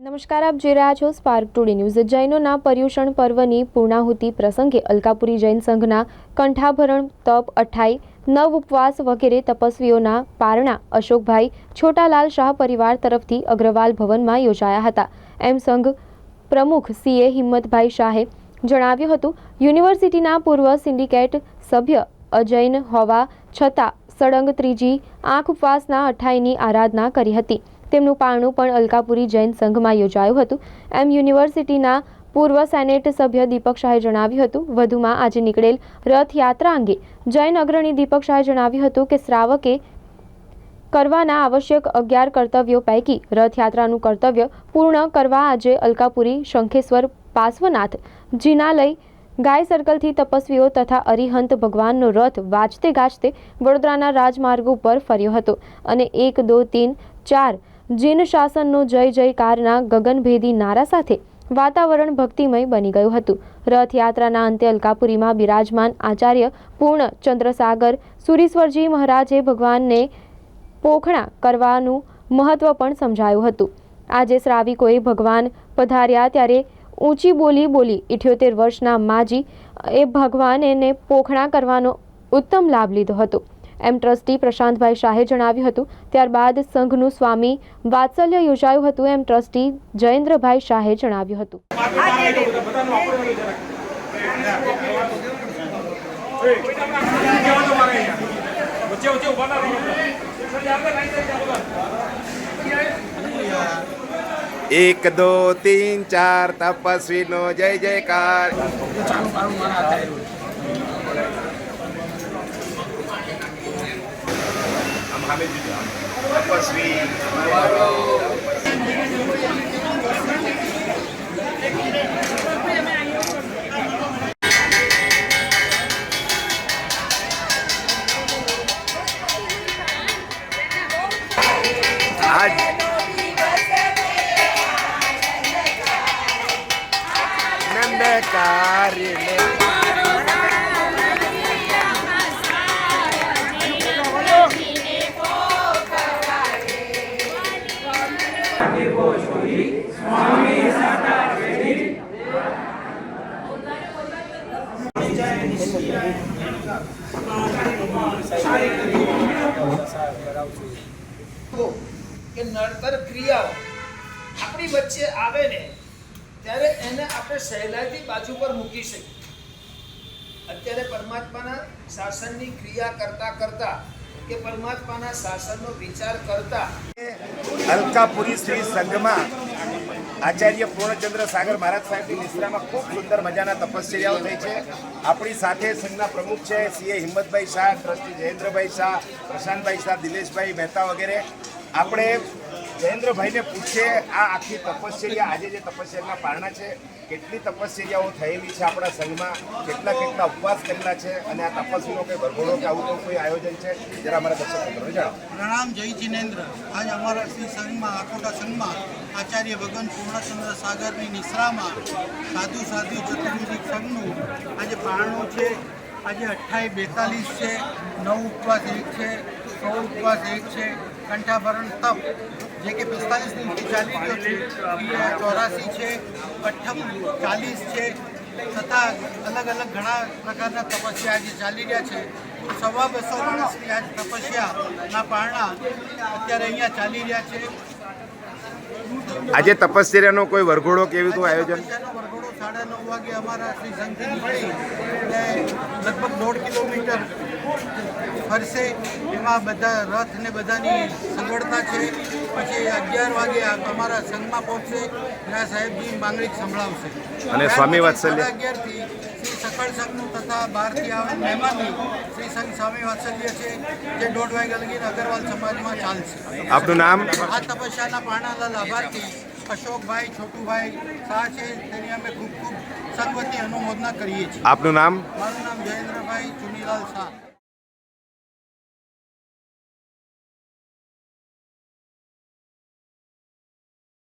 નમસ્કાર, આપ જોઈ રહ્યા છો સ્પાર્ક ટુડે ન્યૂઝ જૈનોના પર્યુષણ પર્વની પૂર્ણાહુતિ પ્રસંગે અલકાપુરી જૈન સંઘના કંઠાભરણ, તપ, અઠાઈ, નવ ઉપવાસ વગેરે તપસ્વીઓના પારણા અશોકભાઈ છોટાલાલ શાહ પરિવાર તરફથી અગ્રવાલ ભવનમાં યોજાયા હતા. એમ સંઘ પ્રમુખ સીએ હિંમતભાઈ શાહે જણાવ્યું હતું, યુનિવર્સિટીના પૂર્વ સિન્ડિકેટ સભ્ય અજૈન હોવા છતાં સળંગ ત્રીજી આંખ ઉપવાસના અઠાઈની આરાધના કરી હતી. તેમનું પારણું પણ અલકાપુરી જૈન સંઘમાં યોજાયું હતું. એમ યુનિવર્સિટીના પૂર્વ સેનેટ સભ્ય દીપક શાહે જણાવ્યું હતું. વધુમાં આજે નીકળેલ રથયાત્રા અંગે જૈન અગ્રણી દીપક શાહે જણાવ્યું હતું કે શ્રાવકે કરવાના આવશ્યક અગિયાર કર્તવ્યો પૈકી રથયાત્રાનું કર્તવ્ય પૂર્ણ કરવા આજે અલકાપુરી શંખેશ્વર પાર્શ્વનાથ, જીનાલય, ગાય સર્કલથી તપસ્વીઓ તથા અરિહંત ભગવાનનો રથ વાજતે ગાજતે વડોદરાના રાજમાર્ગ ઉપર ફર્યો હતો અને એક, દો, તીન, ચાર જીન શાસનનો જય જયકારના ગગનભેદી નારા સાથે વાતાવરણ ભક્તિમય બની ગયું હતું. રથયાત્રાના અંતે અલકાપુરીમાં બિરાજમાન આચાર્ય પૂર્ણ ચંદ્રસાગર સુરીશ્વરજી મહારાજે ભગવાનને પોખણા કરવાનું મહત્વ પણ સમજાયું હતું. આજે શ્રાવિકોએ ભગવાન પધાર્યા ત્યારે ઊંચી બોલી બોલી ઇઠ્યોતેર વર્ષના માજી એ ભગવાન એને પોખણા કરવાનો ઉત્તમ લાભ લીધો હતો. એમ ટ્રસ્ટી પ્રશાંતભાઈ શાહે જણાવ્યું હતું. ત્યારબાદ સંઘનું સ્વામી વાત્સલ્ય યોજાયું હતું એમ ટ્રસ્ટી જયેન્દ્રભાઈ શાહે જણાવ્યું હતું. એક, દો, તીન, ચાર, તપસ્વીનો જય જયકાર. Muhammad Judah. Of course, we ત્યારે એને આપણે સહેલાઈથી બાજુ પર મૂકી શકીએ. અત્યારે પરમાત્માના શાસનની ક્રિયા કરતા કરતા કે પરમાત્માના શાસનનો વિચાર કરતા અલકાપુરી સંઘમાં આચાર્ય પૂર્ણચંદ્ર સાગર મહારાજ સાહેબની નિશ્રામાં ખૂબ સુંદર મજાના તપશ્ચર્યાઓ થઈ છે. આપણી સાથે સંઘના પ્રમુખ છે, સીએ હિંમતભાઈ શાહ, ટ્રસ્ટી જયેન્દ્રભાઈ શાહ, પ્રશાંતભાઈ શાહ દિલેશભાઈ મહેતા વગેરે. આપણે જયેન્દ્રભાઈને પૂછે, આ આખી તપશ્ચર્યા, આજે જે તપશ્ચર્યાના પારણા છે, કેટલી તપશ્ચર્યાઓ થયેલી છે આપણા સંઘમાં, કેટલા કેટલા ઉપવાસ કરેલા છે, અને આ તપસ્વીનો કોઈ ભરઘોડો કે આવું કોઈ આયોજન છે? જરા અમારા દર્શક મિત્રો જણાવો. પ્રણામ, જય જિનેન્દ્ર. આજ અમારા શ્રી સંઘમાં, આખોટા સંઘમાં આચાર્ય ભગવાન પૂર્ણચંદ્ર સાગરની નિશ્રામાં સાધુ સાધુ ચતુર્વેદિક સંઘનું આજે પારણું છે. આજે અઠ્ઠાઈ બેતાલીસ છે. નવ ઉપવાસ એક છે. સો ઉપવાસ એક છે. કંઠાભરણ તપ જે કે પિસ્તાલીસ દિનથી ચાલી રહ્યો છે ચોરાસી છે અઠ્ઠમ ચાલીસ છે તથા અલગ અલગ ઘણા પ્રકારના તપસ્યા આજે ચાલી રહ્યા છે. સવા બસો માણસની આજ તપસ્યાના પારણા અત્યારે અહીંયા ચાલી રહ્યા છે. આજે તપસ્યાનો કોઈ વરઘોડો કે એવું તો આયોજન? વરઘોડો સાડા નવ વાગે અમારા શ્રી સંઘથી નીકળી લગભગ દોઢ કિલોમીટર ફરશે. એમાં બધા રથ ને બધાની સગવડતા છે. પછી અગિયાર વાગે અમારા સંઘમાં પહોંચશે ત્યાં સાહેબજી માંગણી સંભળાવશે. અને સ્વામી વાત્સલ્ય? અગિયારથી શ્રી સકળ સંઘનું તથા બહારથી આવે મહેમાનની શ્રી સંઘ સ્વામી વાત્સલ્ય છે જે દોઢ વાગ્યા લગી અગરવાલ સમાજમાં ચાલશે. આપનું નામ? આ તપસ્યાના પારણાના લાભાર્થી અશોકભાઈ છોટુભાઈ શાહ છે. તેની અમે ખૂબ ખૂબ સંગવતી અનુમોદના કરીએ છીએ. આપનું નામ? મારું નામ જયેન્દ્રભાઈ ચુનીલાલ શાહ.